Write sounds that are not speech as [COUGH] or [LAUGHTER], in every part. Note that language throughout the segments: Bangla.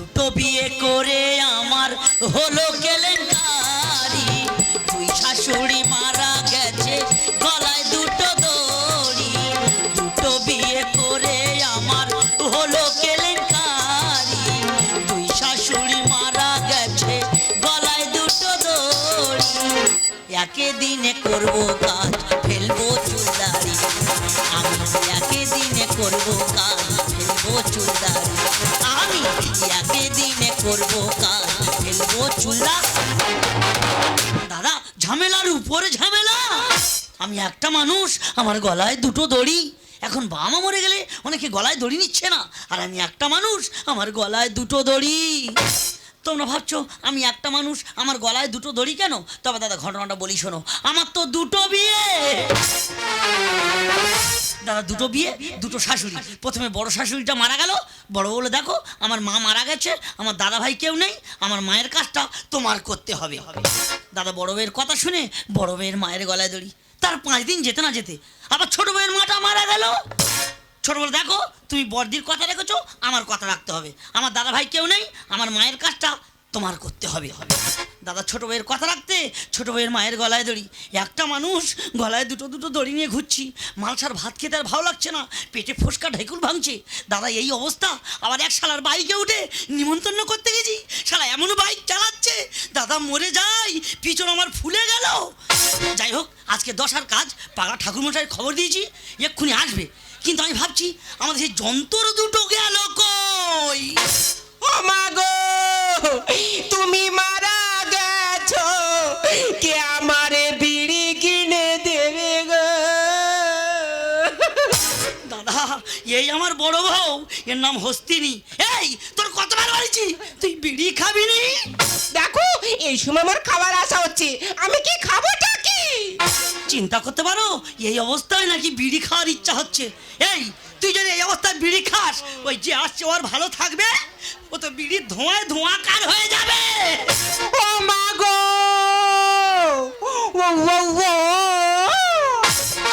দুটো বিয়ে করে আমার হলো কেলেঙ্কারি। দুই শাশুড়ি মারা গেছে, গলায় দুটো দড়ি। দুটো বিয়ে করে আমার হলো কেলেঙ্কারি। দুই শাশুড়ি মারা গেছে, গলায় দুটো দড়ি। একে দিনে করব কাজ, ফেলব চুলদারি। আমি একে দিনে করব কাজ, ফেলব চুলদারি। করব কাজ ফেলব চুলদারি দাদা, ঝামেলার উপরে ঝামেলা। আমি একটা মানুষ, আমার গলায় দুটো দড়ি। এখন বাবা মরে গেলে অনেকে গলায় দড়ি নিচ্ছে না। আর আমি একটা মানুষ, আমার গলায় দুটো দড়ি। তোমরা ভাবছ, আমি একটা মানুষ, আমার গলায় দুটো দড়ি কেন? তবে দাদা, ঘটনাটা বলি শোনো। আমার তো দুটো বিয়ে। দাদা দুটো বিয়ে, দুটো শাশুড়ি। প্রথমে বড় শাশুড়িটা মারা গেল। বড় বলে, দেখো, আমার মা মারা গেছে, আমার দাদা ভাই কেউ নেই, আমার মায়ের কাজটা তোমার করতে হবে। দাদা বড় বউয়ের কথা শুনে বড় বউয়ের মায়ের গলায় দড়ি। তার পাঁচ দিন যেতে না যেতে আবার ছোট বউয়ের মাটা মারা গেল। ছোট বলে, দেখো, তুমি বড়দির কথা রেখেছো, আমার কথা রাখতে হবে। আমার দাদা ভাই কেউ নেই, আমার মায়ের কাজটা তোমার করতে হবে হবে। দাদা, ছোট বউয়ের কথা রাখতে ছোট বউয়ের মায়ের গলায় দড়ি। একটা মানুষ গলায় দুটো দুটো দড়ি নিয়ে ঘুরছি। মালসার ভাত খেতে আর ভালো লাগছে না। পেটে ফোসকা ঢেকুর ভাঙছে। দাদা, এই অবস্থা। আবার এক শালার বাইকে উঠে নিমন্ত্রণ করতে গেছি। শালা এমন বাইক চালাচ্ছে। দাদা, মরে যাই। পিছন আমার ফুলে গেল। যাই হোক, আজকে দশার কাজ। পাগলা ঠাকুরমশাইয়ের খবর দিয়েছি। এক্ষুনি আসবে। কিন্তু আমি ভাবছি, আমাদের সেই যন্ত্র দুটো গেল কই? ও মা গো! তুমি মারা গেছো কে আমারে বিড়ি কিনে দেবে গো? দাদা এই আমার বড় বউ এর নাম হস্তিনী। এই তোর কতবার বলেছি? তুই বিড়ি খাবি নি? দেখো এই সময় আমার খাবার আসা হচ্ছে। আমি কি খাবোটা কি? চিন্তা করতে পারো এই অবস্থায় নাকি বিড়ি খাওয়ার ইচ্ছা হচ্ছে। এই তুই যদি এই অবস্থায় বিড়ি খাস ওই যে আসছে ওর ভালো থাকবে ও তো বিড়ির ধোঁয়ায় ধোঁয়াকার হয়ে যাবে। ও মা গো! ও ও ও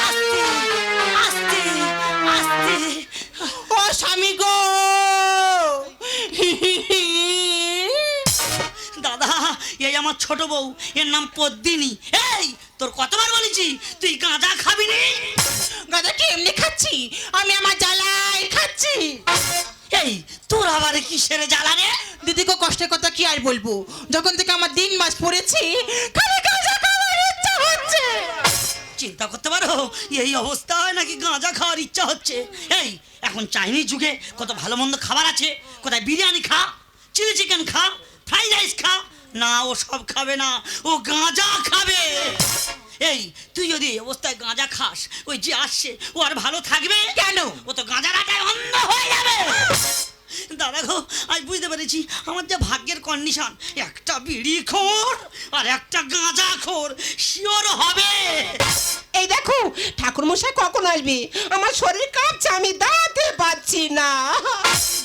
আস্তে আস্তে আস্তে। ও স্বামী গো! দাদা এই আমার ছোট বউ এর নাম পদ্মিনী। এই তোর কতবার বলেছি তুই গাঁজা খাবি নি? গাদাটি এমনি খাচ্ছি? আমি আমার জ্বালাই খাচ্ছি। এই, তোর আবার কিসের জ্বালা রে? দিদিকে কষ্টের কথা কি আর বলব? যখন থেকে আমার দিন মাস পড়েছি, খালি চিন্তা করতে পারো, এই অবস্থায় নাকি গাঁজা খাওয়ার ইচ্ছা হচ্ছে। এই, এখন চাইনিজ যুগে কত ভালো মন্দ খাবার আছে, কোথায় বিরিয়ানি খা, চিলি চিকেন খা, ফ্রাইড রাইস খা, না ও সব খাবে না, ও গাঁজা খাবে। এই তুই যদি এই অবস্থায় গাঁজা খাস ওই যে আসছে ও আর ভালো থাকবে? কেন? ও তো গাঁজা রাখায় অন্ধ হয়ে যাবে। দাদা গো আমি বুঝতে পেরেছি আমার যে ভাগ্যের কন্ডিশন একটা বিড়ি খোর আর একটা গাঁজা খোর শিওর হবে। এই দেখো ঠাকুর মশাই কখন আসবে? আমার শরীর কাঁপছে আমি দাঁড়াতে পাচ্ছি না।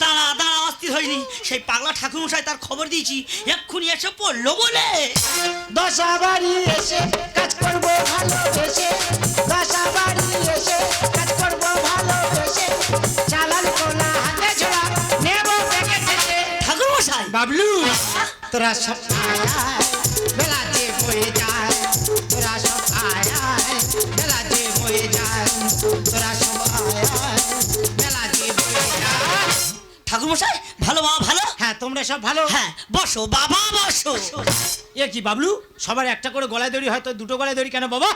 দাঁড়া দাঁড়া অস্থির হয়নি। সেই পাগলা ঠাকুরমশাই তার খবর দিয়েছি। এক্ষুনি এসে পড়ল বলে। দশা বাড়ি এসে কাজ করব ভালোবেসে। দশা বাড়ি এসে কাজ করব ভালোবেসে। চালান কোনা হাতে ছোড়া নেব ঠাকুরমশাই। বাবলু তোরা সব হ্যাঁ সব ভালো? হ্যাঁ বসো বাবা বসো। এ কি বাবলু? সবার একটা করে গলায় দড়ি হয়তো দুটো গলায় দড়ি কেন বাবা?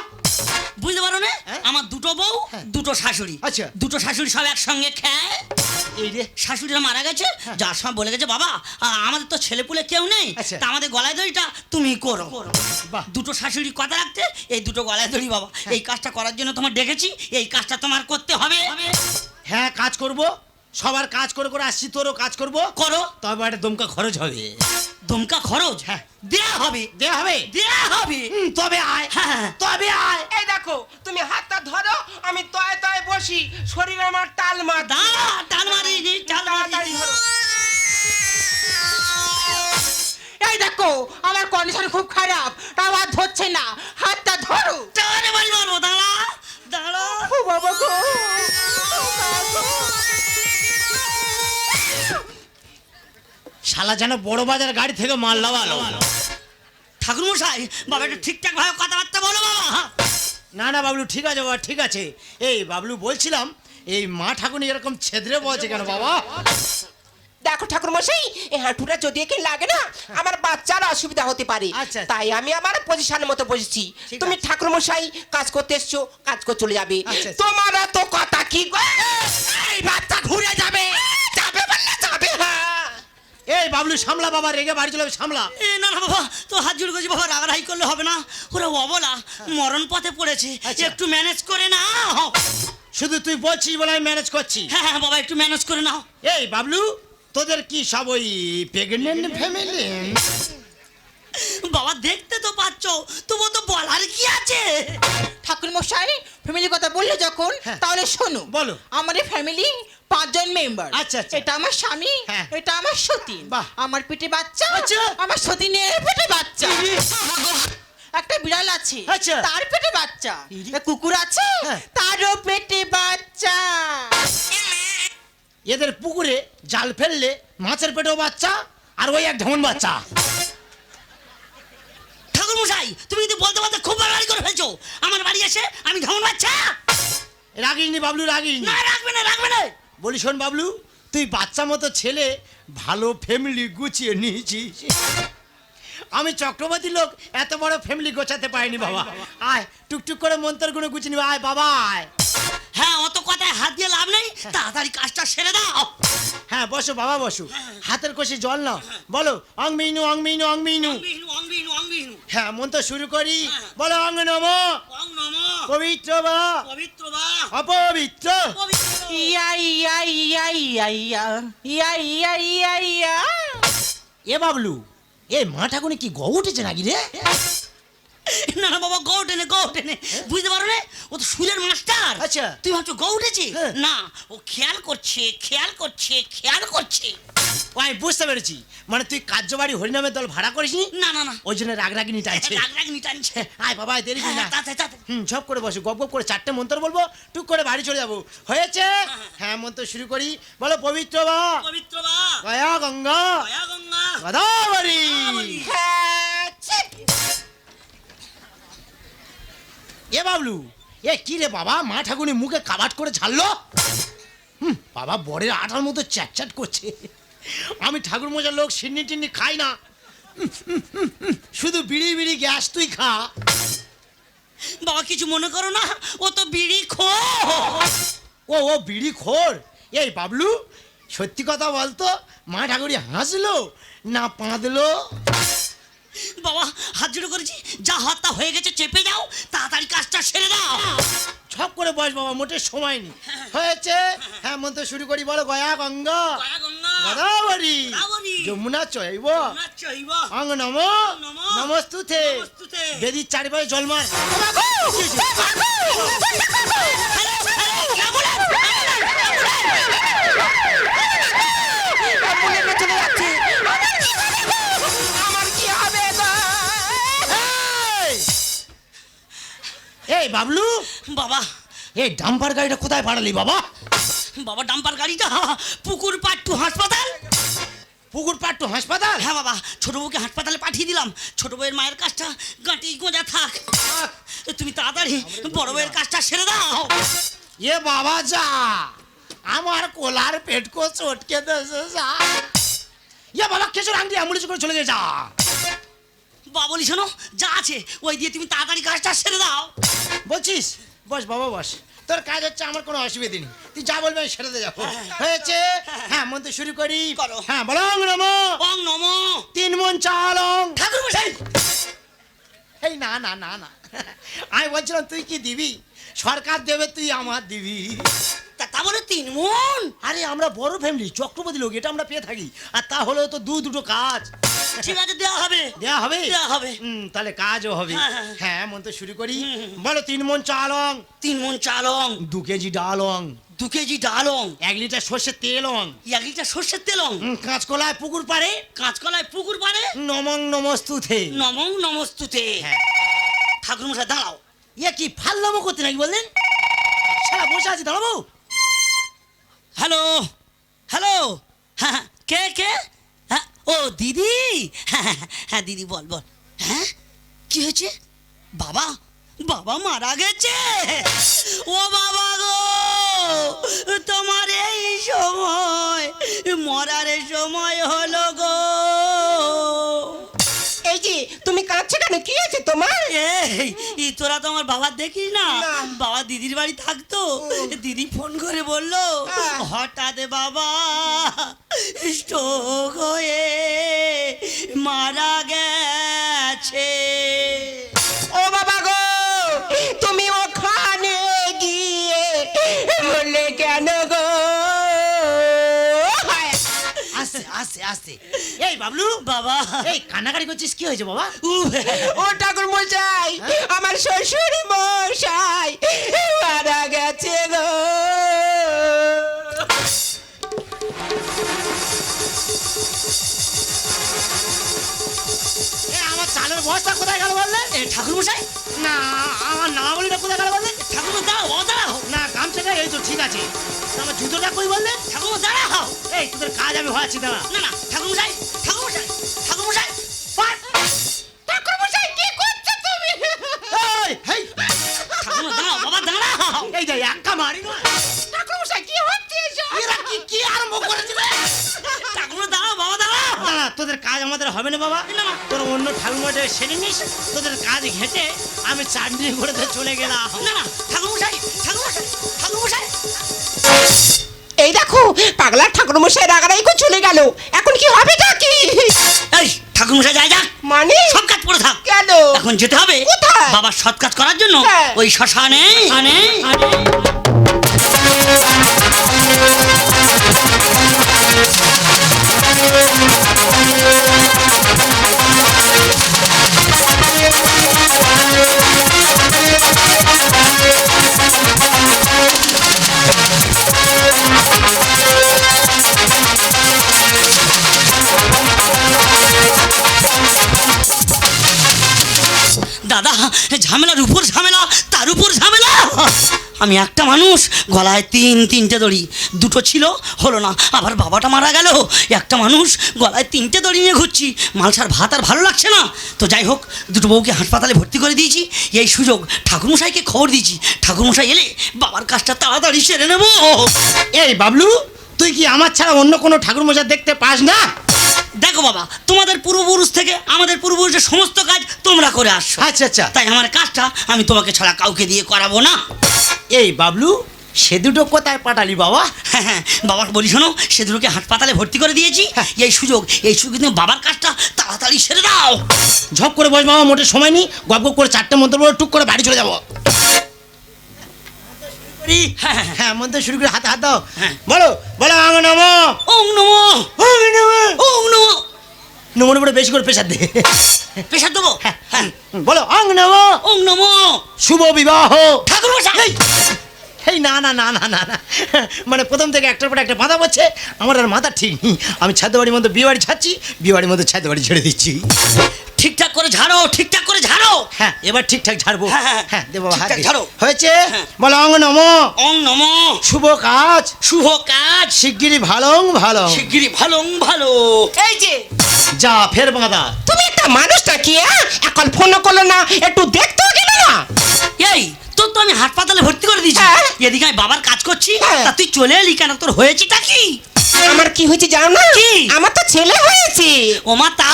বুঝতে পারো না? হ্যাঁ? আমার দুটো বউ হ্যাঁ। দুটো শাশুড়ি। আচ্ছা। দুটো শাশুড়ি সব একসঙ্গে খায় এই রে। শাশুড়িরা মারা গেছে হ্যাঁ। যার সময় বলে গেছে বাবা আমাদের তো ছেলেপুলে কেউ নেই আচ্ছা। তা আমাদের গলায় দড়িটা তুমি করো। দুটো শাশুড়ি কথা রাখতে এই দুটো গলায় দড়ি বাবা। এই কাজটা করার জন্য তোমার ডেকেছি এই কাজটা তোমার করতে হবে। হ্যাঁ কাজ করব। সবার কাজ করে করে আসছি তোরও কাজ করব। করো। তবে একটা দমকা খরচ হবে। দমকা খরচ? হ্যাঁ। দেয়া হবে। দেয়া হবে? দেয়া হবে। তবে আয়। হ্যাঁ তবে আয়। এই দেখো তুমি হাতটা ধরো আমি তয় তয় বসি। শরীর আমার টাল মার। দাঁড়া টান মারি তাড়াতাড়ি মারি। ধরো। এই দেখো আমার কন্ডিশন খুব খারাপ তাও আর ধরছে না। হাতটা ধরো। মারি মারবো দাঁড়া দাঁড়া। ও বাবা গো। শালা যেন বড় বাজার গাড়ি থেকে মাল লাগালো ঠাকুর মশাই বাবা একটু ঠিকঠাক ভাবে কথাবার্তা বলো বাবা। না না বাবলু ঠিক আছে বাবা ঠিক আছে। এই বাবলু বলছিলাম এই মা ঠাকুর এরকম ছেদরে বলছে কেন বাবা? দেখো ঠাকুর মশাই এই হাঁটুটা যদি একে লাগে না আমার বাচ্চার অসুবিধা হতে পারে। আচ্ছা। তাই আমি আমার পজিশন মতো বসেছি। তুমি আছে। ঠাকুর মশাই কাজ করতে এসছো কাজ করে চলে যাবে। আচ্ছা, আচ্ছা। তোমার তো কথা কি এই বাচ্চা ঘুরে যাবে যাবে বললে যাবে হ্যাঁ এই বাবলু সামলা বাবা রেগে বাড়ি চলে সামলা। এ না না বাবা তো হাত জোড় করছি বাবা রাগারাগি করলে হবে না। ওরা অবলা মরণ পথে পড়েছে। আচ্ছা। একটু ম্যানেজ করে না শুধু তুই বলছিস বলে আমি ম্যানেজ করছি। হ্যাঁ হ্যাঁ বাবা একটু ম্যানেজ করে নাও। এই বাবলু তোদের কি সব ওই প্রেগনেন্ট ফ্যামিলি বাবা দেখতে তো পাচ্ছ তবু তো বলার কি আছে? ঠাকুর মশাই ফ্যামিলির কথা বললে যখন হ্যাঁ। তাহলে শোনো। বলো। আমাদের ফ্যামিলি পাঁচজন মেম্বার আচ্ছা, আচ্ছা। এটা আমার স্বামী হ্যাঁ। এটা আমার সতীন বাহ। আমার পেটে বাচ্চা আচ্ছা। আমার সতীনের পেটে বাচ্চা একটা বিড়াল আছে আচ্ছা। তার পেটে বাচ্চা ইরি। একটা কুকুর আছে হ্যাঁ। তারও পেটে বাচ্চা এদের পুকুরে জাল ফেললে মাছের পেটেও বাচ্চা আর ওই এক ঢমন বাচ্চা ঠাকুর মশাই তুমি কিন্তু বলতে বলতে খুব বাড়াবাড়ি করে ফেলছো আমার বাড়ি এসে আমি ঢমন বাচ্চা রাগিনি বাবলু রাগিনি না রাখবে না রাখবে না বলি শোন বাবলু তুই বাচ্চা মতো ছেলে ভালো ফ্যামিলি গুছিয়ে নিয়েছিস। আমি চক্রবর্তী লোক এত বড় ফ্যামিলি গোছাতে পারিনি বাবা। আয় টুকটুক করে মন্ত্রগুলো গুছিয়ে নিবে। আয় বাবা আয়। হ্যাঁ অত কথায় হাত দিয়ে লাভ নেই। তাড়াতাড়ি কাজটা সেরে দাও। হ্যাঁ বসো বাবা বসো। হাতের কষে জল নাও। বলো অং মিনু অং মিনু অং মিনু। অঙ্গবিহীন, অঙ্গবিহীন, অঙ্গবিহীন। হ্যাঁ শুরু করি। বলো অং নমঃ, পবিত্র বা। পবিত্র বা, অপবিত্র। পবিত্র। ইয়া ইয়া ইয়া ইয়া ইয়া ইয়া ইয়া ইয়া ইয়া। এ বাবলু এ মা ঠাকুরে কি গৌ উঠেছে নাকি রে? [LAUGHS] না না বাবা গৌ টেনে গৌ টেনে বুঝতে পারো না? ও তো সুরের মাস্টার। আচ্ছা। তুই ভাবছ গৌ উঠেছে হ্যাঁ। না ও খেয়াল করছে খেয়াল করছে খেয়াল করছে। ও, আমি বুঝতে পেরেছি। মানে তুই কার্যবাড়ি হরিনামের দল ভাড়া করিসনি? না না না। ওই জন্য রাগ রাগিনি টাইছে রাগ রাগনি টানছে আয় বাবা দেরি করি না। হ্যাঁ। হুম ঝপ করে বসো গপ গপ করে চারটে মন্ত্র বলব টুক করে বাড়ি চলে যাব। হয়েছে? হ্যাঁ মন্ত্র শুরু করি। বলো পবিত্র বা? পবিত্র বা। গয়া গঙ্গা। দয়া গঙ্গা। গদাবরী। হ্যাঁ। এ বাবলু এ কি রে বাবা? মা ঠাকুরি মুখে কাবাট করে ছাড়লো হুম, বাবা বরের আটার মতো চ্যাট চ্যাট করছে। আমি ঠাকুর মজার লোক সিন্নি টিন্নি খাই না। শুধু বিড়ি বিড়ি গ্যাস তুই খা। বাবা কিছু মনে করো না ও তো বিড়ি খো ও ও বিড়ি খোর? এই বাবলু সত্যি কথা বলতো মা ঠাকুরি হাসলো না পাঁদলো? বাবা হাত জুড়ে করেছি যা হাতটা হয়ে গেছে চেপে যাও তাড়াতাড়ি কাজটা সেরে দাও ছপ করে বস বাবা মোটে সময় নেই হয়েছে হ্যাঁ মন্ত্র শুরু করি বলো গয়া গঙ্গা গদাবরী যমুনা চৈব অঙ্গ নম নম। নমস্তুতে নমস্তুতে। বেদির চারিপাশে জলমার চলে যাচ্ছে বাবলু। বাবা। এই ডাম্পার গাড়িটা কোথায় পাঠালি বাবা? বাবা ডাম্পার গাড়িটা পুকুর পাট্টু হাসপাতাল। পুকুর পাট্টু হাসপাতাল? হ্যাঁ বাবা ছোট বউকে হাসপাতালে পাঠিয়ে দিলাম। ছোট বউয়ের মায়ের কাজটা গাঁটি গোঁজা থাক। তুমি তাড়াতাড়ি বড় বউয়ের কাজটা সেরে দাও। এ বাবা যা। আমার কোলার পেটকো চটকে দেছে যা। এ বাবা কেশর আংটি অ্যাম্বুলেন্স করে চলে যা। বাবা বলি শোনো যা আছে ওই দিয়ে তুমি তাড়াতাড়ি কাজটা সেরে দাও। বলছিস? বস বাবা বস। তোর কাজ হচ্ছে আমার কোনো অসুবিধা নেই। তুই যা বলবি আমি সেটাতে যাব। হয়েছে? হ্যাঁ মন মন্ত্র শুরু করি। করো। হ্যাঁ বলো নম। অং নম। তিন মন চাল চালং ঠাকুর মশাই। এই না না না না। আমি বলছিলাম তুই কি দিবি? সরকার দেবে তুই আমার দিবি। তা তা বলে তিন মন? আরে আমরা বড় ফ্যামিলি চক্রবর্তী লোক এটা আমরা পেয়ে থাকি। আর তা হলেও তো দু দুটো কাজ। [LAUGHS] ঠিক আছে দেওয়া হবে। দেয়া হবে? দেয়া হবে। হুম তাহলে কাজও হবে। হ্যাঁ, হ্যাঁ। হ্যাঁ। মন্ত্র শুরু করি। বলো তিন মন চালং তিন মন চালং দু কেজি ডালং দু কেজি ডালং এক লিটার সর্ষের তেলং এক লিটার সর্ষের তেলং কাঁচকলায় পুকুর পারে কাঁচকলায় পুকুর পারে নমং নমস্তুতে। নমং নমস্তুতে। হ্যাঁ। ঠাকুর মশাই দাঁড়াও। ইয়ে কি ফাল্লামো করতে নাকি বললেন? সারা বসে আছি দাঁড়াবো? Hello hello. হ্যাঁ কে কে? হ্যাঁ ও দিদি! হ্যাঁ [LAUGHS] হ্যাঁ, দিদি বল বল। হ্যাঁ? কি হয়েছে? বাবা বাবা মারা গেছে! কেন? কি আছে তোমার? এই তোরা তো আমার বাবা দেখিস না। না। বাবা দিদির বাড়ি থাকতো। দিদি ফোন করে বলল হ্যাঁ। হঠাৎ বাবা স্ট্রোক হয়ে মারা গেছে। আস্তে আস্তে এই বাবলু বাবা। এই কান্নাকাটি করছিস কি হয়েছে বাবা? ও ঠাকুর মশাই আমার শ্বশুর মশাই মারা গেছে গো। এ আমার চালের বস্তা কোথায় গেল বললে? ঠাকুর মশাই না আমার নামাবলিটা কোথায় গেল বললে? ঠাকুর দাঁড়াও ও দাঁড়াও। না গামছাটা এই তো ঠিক আছে। আমার জুতোটা কই বললে? ঠাকুর দাঁড়াও। এই তোদের কাজ আমি হওয়াচ্ছি দাঁড়া। না না ঠাকুর মশাই ঠাকুর মশাই ঠাকুর মশাই ঠাকুর মশাই কি করছ তুমি? এই, হেই, দাঁড়াও বাবা দাঁড়াও। এই যে একা মারি না। ঠাকুর মশাই কি হচ্ছে এসব? এরা কি কি আরম্ভ করেছে রে? দাঁড়াও বাবা দাঁড়াও। না না তোদের কাজ আমাদের হবে না বাবা। না। তোর অন্য ঠাকুমাটা সেরে নিস তোদের কাজ ঘেটে আমি চাটনি করে চলে গেলাম। না না ঠাকুর মশাই দেখো পাগলা ঠাকুর মশাই রাগারাই করে চলে গেল। এখন কি হবে কাকি এই ঠাকুর মশাই যায় যাক মানে? সব কাজ পড়ে থাক। কেন? এখন যেতে হবে। কোথায়? বাবার সৎ কাজ করার জন্য হ্যাঁ। ওই শ্মশানে। আনে দাদা ঝামেলার উপর ঝামেলা, তার উপর ঝামেলা। আমি একটা মানুষ, গলায় তিন, তিনটে দড়ি। দুটো ছিল, হলো না। আবার বাবাটা মারা গেল। একটা মানুষ, গলায় তিনটে দড়ি নিয়ে ঘুরছি। মালসার ভাত আর ভালো লাগছে না। তো যাই হোক, দুটো বউকে হাসপাতালে ভর্তি করে দিয়েছি। এই সুযোগ ঠাকুরমশাইকে খবর দিয়েছি। ঠাকুরমশাই এলে বাবার কাজটা তাড়াতাড়ি সেরে নেব। এই বাবলু, তুই কি আমার ছাড়া অন্য কোনো ঠাকুরমশাই দেখতে পাস না? দেখো বাবা তোমাদের পূর্বপুরুষ থেকে আমাদের পূর্বপুরুষের সমস্ত কাজ তোমরা করে আসছো। আচ্ছা আচ্ছা। তাই আমার কাজটা আমি তোমাকে ছাড়া কাউকে দিয়ে করাবো না। এই বাবলু সে দুটো কোথায় পাঠালি বাবা? হ্যাঁ হ্যাঁ বাবার বলি শোনো সে দুটোকে হাসপাতালে ভর্তি করে দিয়েছি। এই সুযোগ এই সুযোগ তুমি বাবার কাজটা তাড়াতাড়ি সেরে দাও। ঝপ করে বস বাবা মোটে সময় নেই। গপ গপ করে চারটে মন্ত্র বলে টুক করে বাড়ি চলে যাব। হ্যাঁ হ্যাঁ, হ্যাঁ। হ্যাঁ মন্ত্র শুরু করে হাতে হাত দাও। হ্যাঁ। বলো বলো আং নম। ওং নম। ওং নম। ওং নম। নমর উপরে বেশি করে প্রেশার দে। পেশার দেবো? হ্যাঁ বলো অং নম। ওং নম। শুভ বিবাহ। ঠাকুর মশাই এই না না না না না না। মানে প্রথম থেকে একটার পর একটা বাধা পড়ছে আমার আর মাথা ঠিক নেই। আমি ছাদ্য বাড়ির মধ্যে বিয়ে বাড়ি ছাড়ছি বিয়ে বাড়ির মধ্যে ছাদ্য বাড়ি ছেড়ে দিচ্ছি। ঠিকঠাক করে ঝাড়ো ঠিকঠাক করে ঝাড়ো। হ্যাঁ এবার ঠিকঠাক ঝাড়বো। হ্যাঁ, হ্যাঁ। হ্যাঁ দেবো হাত ঝাড়ো। হয়েছে? হ্যাঁ। বলো অঙ্গ নম। ওং নমো। শুভ কাজ। শুভ কাজ। শিগগিরই ভালো ভালো। শিগগিরি ভালো ভালো। এই যে যা ফের বাঁধা। তুমি একটা মানুষটা কি হ্যাঁ? এখন ফোন করল না একটু দেখতেও গেল না? এই তোর তো আমি হাসপাতালে ভর্তি করে দিয়েছি। হ্যাঁ। এদিকে আমি বাবার কাজ করছি হ্যাঁ। তা তুই চলে এলি কেন? তোর হয়েছেটা কি? আমার কি হয়েছে জানো না? কি? আমার তো ছেলে হয়েছে। ও মা তা?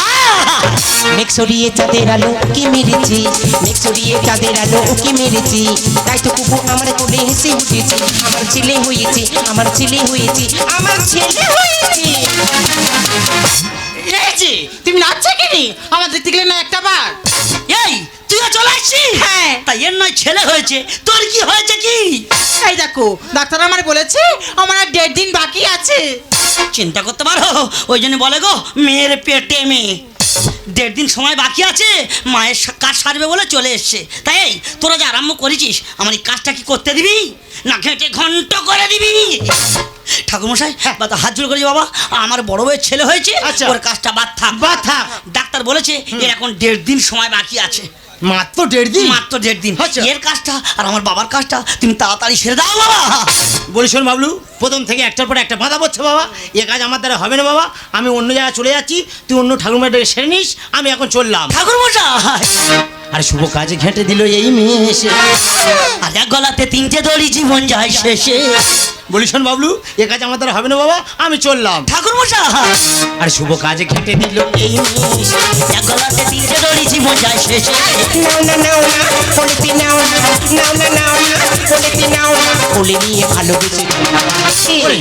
মেঘ সরিয়ে চাঁদের আলো কি মেরেছি। মেঘ সরিয়ে চাঁদের আলো কি মেরেছি। তাই তো কুকু আমার কোলে হেসে উঠেছি। আমার ছেলে হয়েছে আমার ছেলে হয়েছে আমার ছেলে হয়েছে। তুমি নাচছো কি রে? আমার দেখতে গেলে না একটা বার। এই তুইও চলে আসছিস হ্যাঁ। তাই এর নয় ছেলে হয়েছে। তোর কি হয়েছে কি? এই দেখো ডাক্তার আমার বলেছে আমার আর দেড় দিন বাকি আছে। চিন্তা করতে পারো ওই জন্য বলে গো মেয়ের পেটে মেয়ে। দেড় দিন সময় বাকি আছে মায়ের কাজ সারবে বলে চলে এসছে। তাই এই তোরা যে আরম্ভ করেছিস আমার এই কাজটা কি করতে দিবি? না ঘেঁটে ঘন্ট করে দিবি। ঠাকুরমশাই বা তো হাত জোড় করেছি বাবা আমার বড় বউয়ের ছেলে হয়েছে আচ্ছা। ওর কাজটা বাদ থাক। বাদ থাক। ডাক্তার বলেছে এর এখন দেড় দিন সময় বাকি আছে। মাত্র দেড় দিন? মাত্র দেড় দিন। হচ্ছে এর কাজটা আর আমার বাবার কাজটা তুমি তাড়াতাড়ি সেরে দাও বাবা। বলি শোন বাবলু প্রথম থেকে একটার পর একটা বাধা পড়ছে বাবা। এ কাজ আমার দ্বারা হবে না বাবা। আমি অন্য জায়গায় চলে যাচ্ছি তুই অন্য ঠাকুরমাটাকে সেরে নিস আমি এখন চললাম। ঠাকুর মশাই আর শুভ কাজে ঘেঁটে দিল এই মেয়ে এসে আর এক গলাতে তিনটে দড়ি জীবন যায় শেষে। বলি শোন বাবলু এ কাজ আমার দ্বারা হবে না বাবা আমি চললাম। ঠাকুর মশাই! আর শুভ কাজে ঘেঁটে দিল এই মেয়ে এসে এক গলাতে তিনটে দড়ি জীবন যায় শেষে। নাও না নাও না কোলেতে নাও না নাও না নাও না কোলেতে নাও না কোলে নিয়ে ভালোবেসে।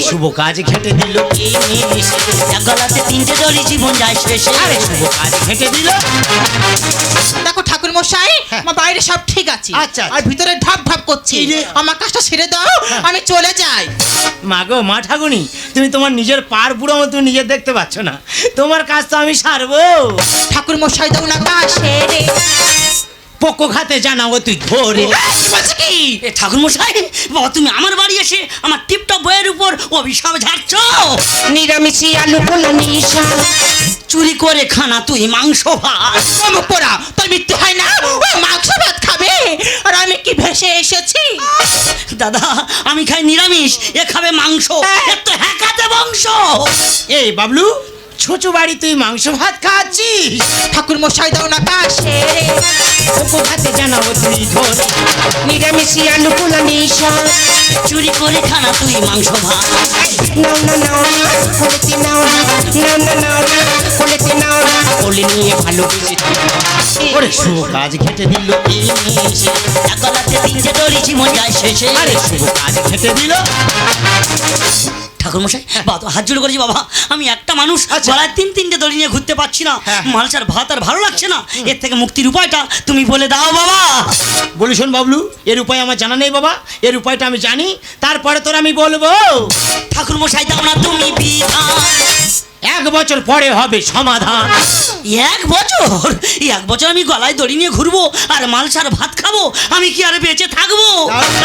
শুভ কাজে ঘেঁটে দিল এই মেয়ে এসে এক গলাতে তিনটে দড়ি জীবন যায় শেষে। শুভ কাজে ঘেঁটে দিল। দেখো ঠাকুর মশাই আমার বাইরে সব ঠিক আছে। আচ্ছা, আচ্ছা। আর ভিতরে ঢপ ঢপ করছি। এই আমার কাজটা ছেড়ে দাও আমি চলে যাই। মা গো মা ঠাকুনি তুমি তোমার নিজের পার বুড়ো মতো তুমি নিজের দেখতে পাচ্ছ না। তোমার কাজ তো আমি সারবো। ঠাকুর মশাই দাও না কাজ। সেরে পোকো খাতে জানাব তুই ধরে কি বলছে কি? এ ঠাকুর মশাই বাবা তুমি আমার বাড়ি এসে আমার টিপটপ বইয়ের উপর অভিশাপ ঝাড়ছ? নিরামিষি আলু পোলা নিশা। চুরি করে খানা তুই মাংস ভাত। পোড়া তোর মৃত্যু হয় না? ও মাংস ভাত খাবে? আর আমি কি ভেসে এসেছি? দাদা আমি খাই নিরামিষ এ খাবে মাংস এর তো হ্যাকাতে বংশ। এই বাবলু ছোট বাড়ি তুই মাংস ভাত খাচ্ছিস? ঠাকুর মশাই দাও না সেরে পোকো জানাব তুই ধরে। নিরামিষি আলু পোলা নিশা চুরি করে খানা তুই মাংস ভাত। নাও না নাও না কোলেতে নাও না নাও না নাও না কোলেতে নাও না। কোলে নিয়ে ভালোবেসে ওরে শুভ কাজ ঘেঁটে দিল তিনটে জীবন যায় শেষে। আরে শুভ কাজ ঘেঁটে দিল? ঠাকুর বা বাবা তো হাত জোড় করেছি বাবা আমি একটা মানুষ আচ্ছা। গলায় তিন তিনটে দড়ি নিয়ে ঘুরতে পারছি না। হ্যাঁ। মালসার ভাত আর ভালো লাগছে না। এর থেকে মুক্তির উপায়টা তুমি বলে দাও বাবা। বলি শোন বাবলু এর উপায় আমার জানা নেই বাবা। এর উপায়টা আমি জানি। তারপরে তোর আমি বলব। ঠাকুরমশাই দাও না তুমি বিধান। এক বছর পরে হবে সমাধান। এক বছর? এক বছর আমি গলায় দড়ি নিয়ে ঘুরবো আর মালসার ভাত খাব আমি কি আর বেঁচে থাকব?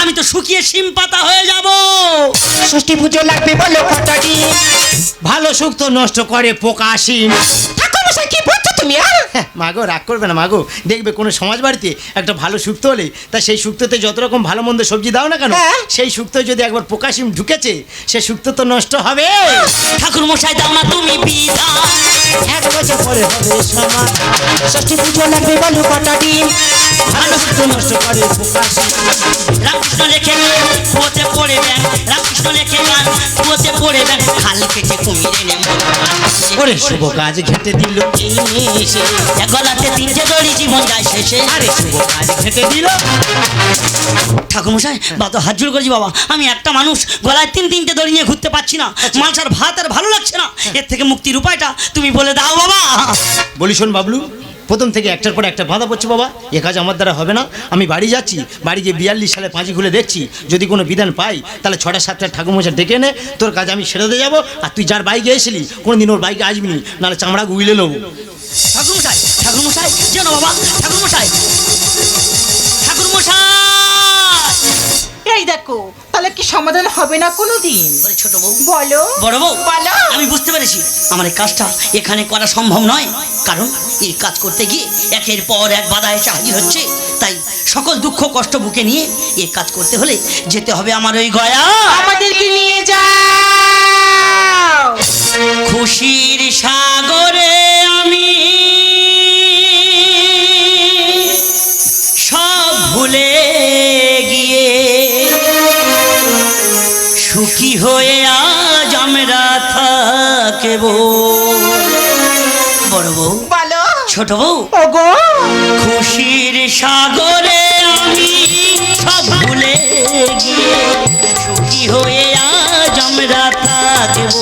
আমি তো শুকিয়ে শিম পাতা হয়ে যাব। ষষ্ঠী পুজো লাগবে বলো ভালো সুখ তো নষ্ট করে পোকা সিম কি বলছো আর মাগো রাগ করবে না মাগো। দেখবে কোনো সমাজ বাড়িতে একটা ভালো সুক্ত হলে তা সেই সুক্ততে যত রকম ভালো মন্দ সবজি দাও না কেন হ্যাঁ। সেই সুক্ত যদি একবার পোকাশিম ঢুকেছে সে সুক্ত তো নষ্ট হবে। ঠাকুর মশাই দাও না তুমি বিধান। এক বছর পরে হবে সমাজ। ষষ্ঠী পুজো লাগবে বলো কটা দিন। ভালো শুক্তো নষ্ট করে পোকাশিম রামকৃষ্ণ লেখে কুয়োতে পড়ে ব্যাং রামকৃষ্ণ লেখে গান কুয়োতে পড়ে ব্যাং খাল কেটে কুমিরে ওরে শুভ কাজ ঘেটে দিল। গলাতে তিনটে দড়ি জীবন যায় শেষে। আরে শুভ কাজ ঘেটে দিল। ঠাকুরমশাই বা তো হাত করেছি বাবা। আমি একটা মানুষ গলায় তিন তিনটে দড়ি নিয়ে ঘুরতে পারছি না। মালসার ভাত আর ভালো লাগছে না। এর থেকে মুক্তির উপায়টা তুমি বলে দাও বাবা। বলি শোন বাবলু প্রথম থেকে একটার পর একটা বাধা পড়ছে বাবা। এ কাজ আমার দ্বারা হবে না। আমি বাড়ি যাচ্ছি, বাড়ি গিয়ে বিয়াল্লিশ সালে পাঁচি খুলে দেখছি। যদি কোনো বিধান পাই, তাহলে ছটা সাতটা ঠাকুমশা ডেকে এনে, তোর কাজ আমি সেরে দিয়ে যাব। আর তুই যার বাইকে এসেছিলি কোনো দিন ওর বাইকে আসবি নি, নাহলে চামড়া গুইলে নেব। ঠাকুরমশাই ঠাকুরমশাই ঠাকুর মশাই যেন বাবা, ঠাকুরমশাই। ঠাকুরমশাই! ঠাকুর মশাই এই দেখো তাহলে কি সমাধান হবে না কোনো দিন বলে ছোট বউ। বলো। বড় বউ? বলো। আমি বুঝতে পেরেছি। আমার এই কাজটা এখানে করা সম্ভব নয়। কারণ এই কাজ করতে গিয়ে একের পর এক বাধা এসে হাজির হচ্ছে। তাই সকল দুঃখ কষ্ট বুকে নিয়ে এই কাজ করতে হলে যেতে হবে আমার ওই গয়া। আমাদেরকে নিয়ে যাও। খুশির সাগরে হয়ে আজ আমরা থাকব। বড় বউ বলো। ছোট বউ ওগো। খুশির সাগরে আমি সব ভুলে গিয়ে সুখী হয়ে আজ আমরা থাকব।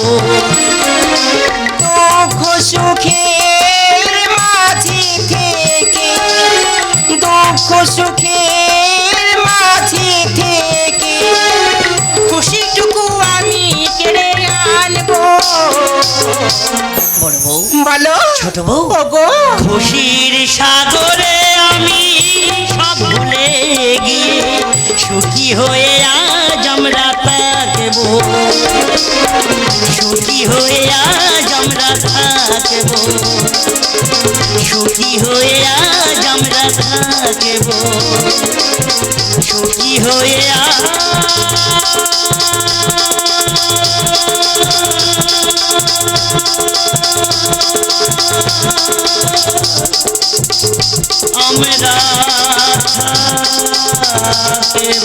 দুঃখ সুখের মাঝে থেকে দুঃখ সুখের ছোট বউ খুশির সাগরে আমি সব ভুলে গিয়ে সুখী হয়ে আজ আমরা থাকব। সুখী হয়ে আজ আমরা থাকব। সুখী হয়ে আজ আমরা থাকব। সুখী হয়ে আজ আমরা কেউ